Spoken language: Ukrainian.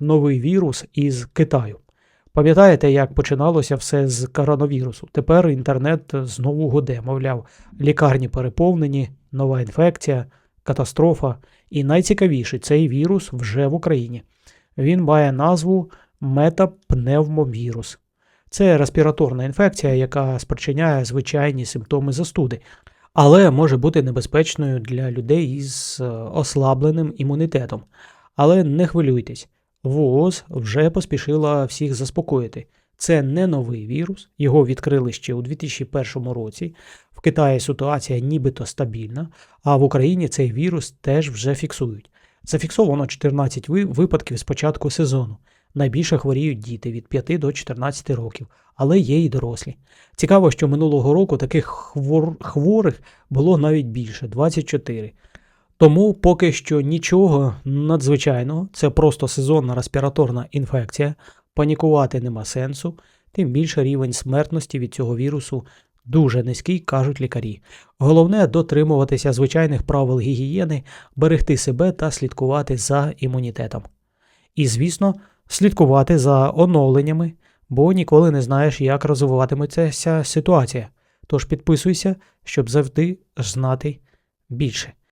новий вірус із Китаю. Пам'ятаєте, як починалося все з коронавірусу? Тепер інтернет знову гуде, мовляв, лікарні переповнені, нова інфекція, катастрофа. І найцікавіше, цей вірус вже в Україні. Він має назву метапневмовірус. Це респіраторна інфекція, яка спричиняє звичайні симптоми застуди, але може бути небезпечною для людей із е, ослабленим імунітетом. Але не хвилюйтесь, ВООЗ вже поспішила всіх заспокоїти. Це не новий вірус, його відкрили ще у 2001 році. В Китаї ситуація нібито стабільна, а в Україні цей вірус теж вже фіксують. Зафіксовано 14 випадків з початку сезону. Найбільше хворіють діти від 5 до 14 років, але є і дорослі. Цікаво, що минулого року таких хвор... хворих було навіть більше 24. Тому поки що нічого надзвичайного, це просто сезонна респіраторна інфекція, панікувати нема сенсу, тим більше рівень смертності від цього вірусу дуже низький, кажуть лікарі. Головне дотримуватися звичайних правил гігієни, берегти себе та слідкувати за імунітетом. І, звісно, слідкувати за оновленнями, бо ніколи не знаєш, як розвиватиметься ситуація. Тож підписуйся, щоб завжди знати більше.